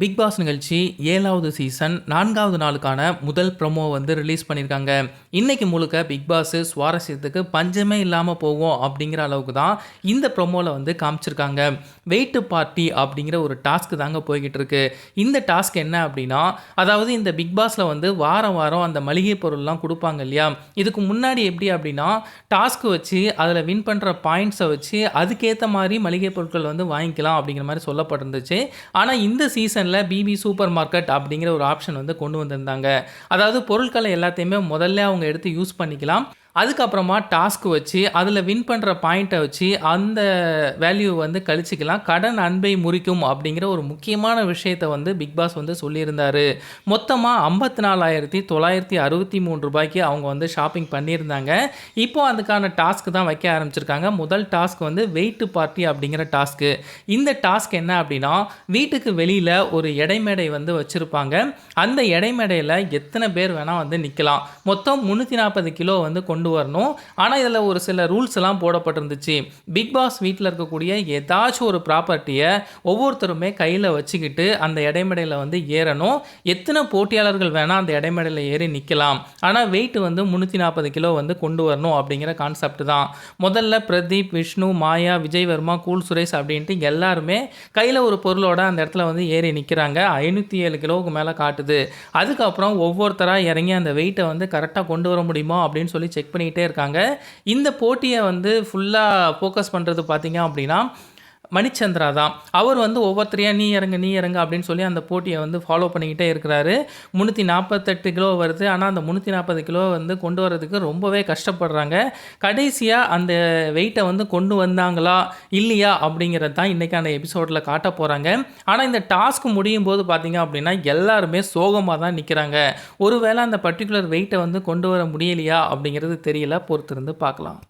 Big pass நிகழ்ச்சி ஏழாவது season நான்காவது நாளுக்கான முதல் ப்ரோமோ வந்து ரிலீஸ் பண்ணியிருக்காங்க. இன்றைக்கி முழுக்க பிக் பாஸ் சுவாரஸ்யத்துக்கு பஞ்சமே இல்லாமல் போகும் அப்படிங்கிற அளவுக்கு தான் இந்த ப்ரோமோவில் வந்து காமிச்சிருக்காங்க. வெயிட்டு பார்ட்டி அப்படிங்கிற ஒரு டாஸ்க்கு தாங்க போய்கிட்டு இருக்கு. இந்த டாஸ்க் என்ன அப்படின்னா அதாவது இந்த பிக் பாஸில் வந்து வாரம் வாரம் அந்த மளிகை பொருள்லாம் கொடுப்பாங்க இல்லையா? இதுக்கு முன்னாடி எப்படி அப்படின்னா டாஸ்க் வச்சு அதில் வின் பண்ணுற பாயிண்ட்ஸை வச்சு அதுக்கேற்ற மாதிரி மளிகை பொருட்கள் வந்து வாங்கிக்கலாம் அப்படிங்கிற மாதிரி சொல்லப்பட்டிருந்துச்சு. ஆனால் இந்த சீசன் ஆப்ஷனில் பிபி சூப்பர் மார்க்கெட் அப்படிங்கிற ஒரு ஆப்ஷன் வந்து கொண்டு வந்திருந்தாங்க. அதாவது பொருட்களை எல்லாத்தையுமே முதல்ல அவங்க எடுத்து யூஸ் பண்ணிக்கலாம். அதுக்கப்புறமா டாஸ்க் வச்சு அதில் வின் பண்ணுற பாயிண்ட்டை வச்சு அந்த வேல்யூ வந்து கழிச்சிக்கலாம். கடன் அன்பை முறிக்கும் அப்படிங்கிற ஒரு முக்கியமான விஷயத்தை வந்து பிக் பாஸ் வந்து சொல்லியிருந்தார். மொத்தமாக ஐம்பத்தி நாலாயிரத்தி தொள்ளாயிரத்தி அறுபத்தி மூணு ரூபாய்க்கு அவங்க வந்து ஷாப்பிங் பண்ணியிருந்தாங்க. இப்போது அதுக்கான டாஸ்க் தான் வைக்க ஆரம்பிச்சிருக்காங்க. முதல் டாஸ்க் வந்து வெயிட் பார்ட்டி அப்படிங்கிற டாஸ்க்கு இந்த டாஸ்க் என்ன அப்படின்னா வீட்டுக்கு வெளியில் ஒரு எடைமேடை வந்து வச்சுருப்பாங்க. அந்த எடைமேடையில் எத்தனை பேர் வேணால் வந்து நிற்கலாம் மொத்தம் முந்நூற்றி நாற்பது கிலோ வந்து கொண்டு கொண்டு வரணும். ஆனால் இதில் ஒரு சில ரூல்ஸ் எல்லாம் போடப்பட்டிருந்துச்சு. பிக் பாஸ் வீட்டில் இருக்கக்கூடிய ஏதாச்சும் ஒரு ப்ராப்பர்ட்டியை ஒவ்வொருத்தருமே கையில் வச்சுக்கிட்டு அந்த இடைமடையில் வந்து ஏறணும். எத்தனை போட்டியாளர்கள் வேணால் அந்த இடைமடையில் ஏறி நிற்கலாம் ஆனால் வெயிட் வந்து முந்நூற்றி நாற்பது கிலோ வந்து கொண்டு வரணும் அப்படிங்கிற கான்செப்ட் தான். முதல்ல பிரதீப் விஷ்ணு மாயா விஜய் வர்மா கூல் சுரேஷ் அப்படின்ட்டு எல்லாருமே கையில் ஒரு பொருளோட அந்த இடத்துல வந்து ஏறி நிற்கிறாங்க ஐநூற்றி ஏழு கிலோவுக்கு மேலே காட்டுது. அதுக்கப்புறம் ஒவ்வொருத்தராக இறங்கி அந்த வெயிட்டை வந்து கரெக்டாக கொண்டு வர முடியுமா அப்படின்னு சொல்லி செக் செக் பண்ணிக்கிட்டே இருக்காங்க. இந்த போட்டியை வந்து ஃபுல்லாக ஃபோக்கஸ் பண்ணுறது பார்த்திங்க அப்படின்னா மணிச்சந்திரா தான். அவர் வந்து ஒவ்வொருத்தரையாக நீ இறங்க நீ இறங்க அப்படின்னு சொல்லி அந்த போட்டியை வந்து ஃபாலோ பண்ணிக்கிட்டே இருக்கிறாரு. முந்நூற்றி நாற்பத்தெட்டு கிலோ வருது. ஆனால் அந்த முந்நூற்றி நாற்பது கிலோ வந்து கொண்டு வரதுக்கு ரொம்பவே கஷ்டப்படுறாங்க. கடைசியாக அந்த வெயிட்டை வந்து கொண்டு வந்தாங்களா இல்லையா அப்படிங்கிறது தான் இன்றைக்கான எபிசோடில் காட்ட போகிறாங்க ஆனால் இந்த டாஸ்க் முடியும் போது பார்த்தீங்க அப்படின்னா எல்லாருமே சோகமாக தான் நிற்கிறாங்க ஒருவேளை அந்த பர்டிகுலர் வெயிட்டை வந்து கொண்டு வர முடியலையா அப்படிங்கிறது தெரியல. பொறுத்திருந்து பார்க்கலாம்.